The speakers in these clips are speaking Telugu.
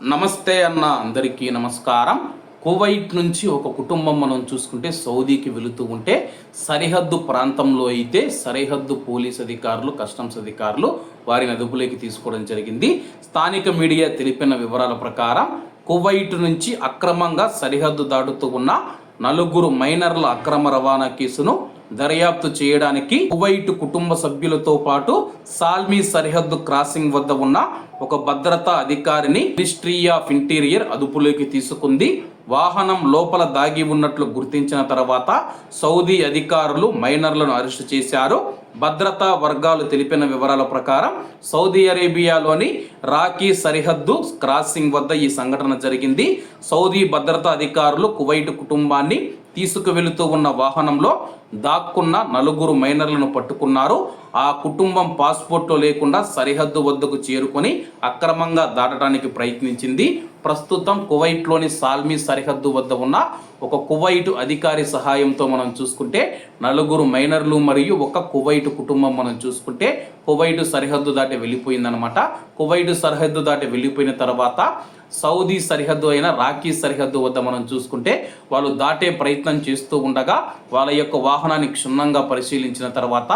నమస్తే అన్న అందరికీ నమస్కారం. కువైట్ నుంచి ఒక కుటుంబం మనం చూసుకుంటే సౌదీకి వెళుతూ ఉంటే సరిహద్దు ప్రాంతంలో అయితే సరిహద్దు పోలీస్ అధికారులు కస్టమ్స్ అధికారులు వారిని అదుపులోకి తీసుకోవడం జరిగింది. స్థానిక మీడియా తెలిపిన వివరాల ప్రకారం కువైట్ నుంచి అక్రమంగా సరిహద్దు దాటుతూ ఉన్న నలుగురు మైనర్ల అక్రమ రవాణా కేసును దర్యాప్తు చేయడానికి కువైట్ కుటుంబ సభ్యులతో పాటు సాల్మీ సరిహద్దు క్రాసింగ్ వద్ద ఉన్న ఒక భద్రతా అధికారిని మినిస్ట్రీ ఆఫ్ ఇంటీరియర్ అదుపులోకి తీసుకుంది. వాహనం లోపల దాగి ఉన్నట్లు గుర్తించిన తర్వాత సౌదీ అధికారులు మైనర్లను అరెస్టు చేశారు. భద్రతా వర్గాలు తెలిపిన వివరాల ప్రకారం సౌదీ అరేబియాలోని రాకీ సరిహద్దు క్రాసింగ్ వద్ద ఈ సంఘటన జరిగింది. సౌదీ భద్రతా అధికారులు కువైట్ కుటుంబాన్ని తీసుకువెళుతూ ఉన్న వాహనంలో దాక్కున్న నలుగురు మైనర్లను పట్టుకున్నారు. ఆ కుటుంబం పాస్పోర్ట్లో లేకుండా సరిహద్దు వద్దకు చేరుకొని అక్రమంగా దాటడానికి ప్రయత్నించింది. ప్రస్తుతం కువైట్లోని సాల్మీ సరిహద్దు వద్ద ఉన్న ఒక కువైటు అధికారి సహాయంతో మనం చూసుకుంటే నలుగురు మైనర్లు మరియు ఒక కువైటు కుటుంబం మనం చూసుకుంటే కువైటు సరిహద్దు దాటి వెళ్ళిపోయిందనమాట కువైటు సరిహద్దు దాటి వెళ్ళిపోయిన తర్వాత సౌదీ సరిహద్దు అయిన రాకీ సరిహద్దు వద్ద మనం చూసుకుంటే వాళ్ళు దాటే ప్రయత్నం చేస్తూ ఉండగా వాళ్ళ యొక్క వాహనాన్ని క్షుణ్ణంగా పరిశీలించిన తర్వాత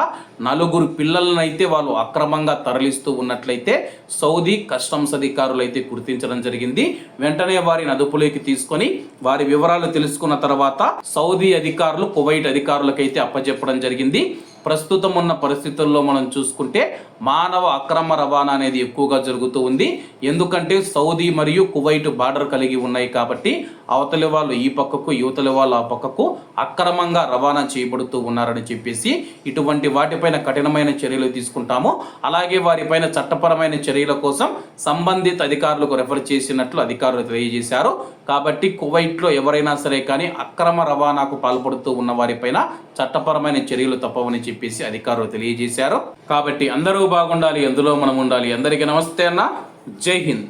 నలుగురు పిల్లలను అయితే వాళ్ళు అక్రమంగా తరలిస్తూ ఉన్నట్లయితే సౌదీ కస్టమ్స్ అధికారులు అయితే గుర్తించడం జరిగింది. వెంటనే వారిని అదుపులోకి తీసుకొని వారి వివరాలు తెలుసుకున్న తర్వాత సౌదీ అధికారులు కువైట్ అధికారులకైతే అప్పచెప్పడం జరిగింది. ప్రస్తుతం ఉన్న పరిస్థితుల్లో మనం చూసుకుంటే మానవ అక్రమ రవాణా అనేది ఎక్కువగా జరుగుతూ ఉంది. ఎందుకంటే సౌదీ మరియు కువైట్ బార్డర్ కలిగి ఉన్నాయి కాబట్టి అవతలి వాళ్ళు ఈ పక్కకు యువతలి వాళ్ళు ఆ పక్కకు అక్రమంగా రవాణా చేయబడుతూ ఉన్నారని చెప్పేసి ఇటువంటి వాటిపైన కఠినమైన చర్యలు తీసుకుంటాము. అలాగే వారిపైన చట్టపరమైన చర్యల కోసం సంబంధిత అధికారులకు రెఫర్ చేసినట్లు అధికారులు తెలియజేశారు. కాబట్టి కువైట్లో ఎవరైనా సరే కానీ అక్రమ రవాణాకు పాల్పడుతూ ఉన్న వారిపైన చట్టపరమైన చర్యలు తప్పవని చెప్పేసి అధికారులు తెలియజేశారు. కాబట్టి అందరూ బాగుండాలి అందులో మనం ఉండాలి. అందరికీ నమస్తే అన్న. జై హింద్.